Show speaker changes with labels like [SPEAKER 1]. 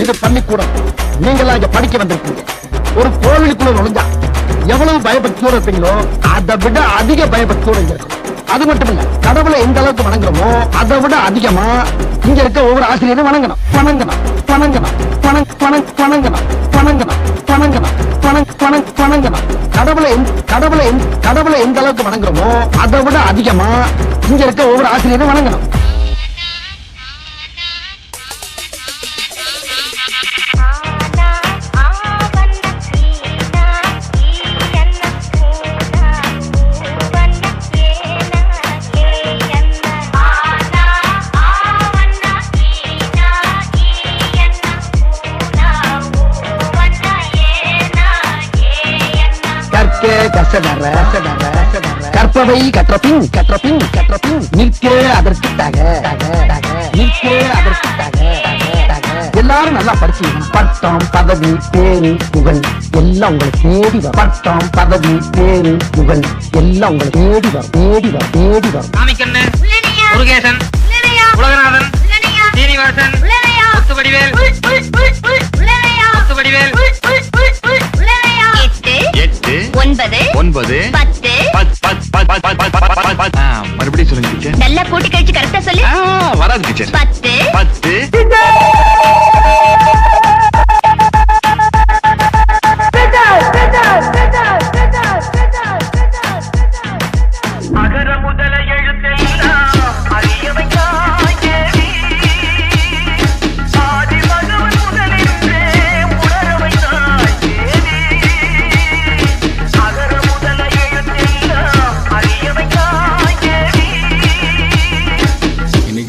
[SPEAKER 1] இது பள்ளிக்கூடம் நீங்களா இங்க படிக்க வந்திருக்கீங்க. ஒரு கோவிலுக்குள்ள நுழைஞ்சா எவ்வளவு பயபக்தியோட இருப்பீங்களோ அதை விட அதிக பயபக்தியோட இங்க இருக்கும். அது மட்டும் இல்ல கடவுளை எந்த அளவுக்கு வணங்குறோமோ அதை விட அதிகமா இங்க இருக்க ஒவ்வொரு ஆசிரியரும் வணங்கணும். வணங்கணும் வணங்கணும் வணங் வணங் வணங்கணும் வணங்கணும் வணங்கணும் வணங் வணங் வணங்கணும். கடவுளை கடவுளை கடவுளை எந்த அளவுக்கு வணங்குறோமோ அதை விட அதிகமா இங்க இருக்க ஒவ்வொரு ஆசிரியரும் வணங்கணும். கசடற கற்பவை கற்ற பின் கற்ற பின் கற்ற பின் நிற்க அதற்கு தக. நிற்க அதற்கு தக. எல்லாரும் நல்லா படிச்சீங்க பட்டம் பதவி பேரு புகழ். எல்லாம் உங்களை தேடி வரும். பட்டம் பதவி பேரு புகழ். எல்லாம் உங்களை தேடி வரும். தேடி வரும். தேடி வரும்.
[SPEAKER 2] முருகேசன் உலகநாதன் சீனிவாசன் முத்துவடிவேல்.
[SPEAKER 3] ஒன்பது. பத்து.
[SPEAKER 4] மறுபடியும் சொல்லுங்க டீச்சர்
[SPEAKER 3] நல்லா கூட்டி கழிச்சு கரெக்டா சொல்லு.
[SPEAKER 4] வராது டீச்சர்
[SPEAKER 3] பத்து.
[SPEAKER 4] பத்து.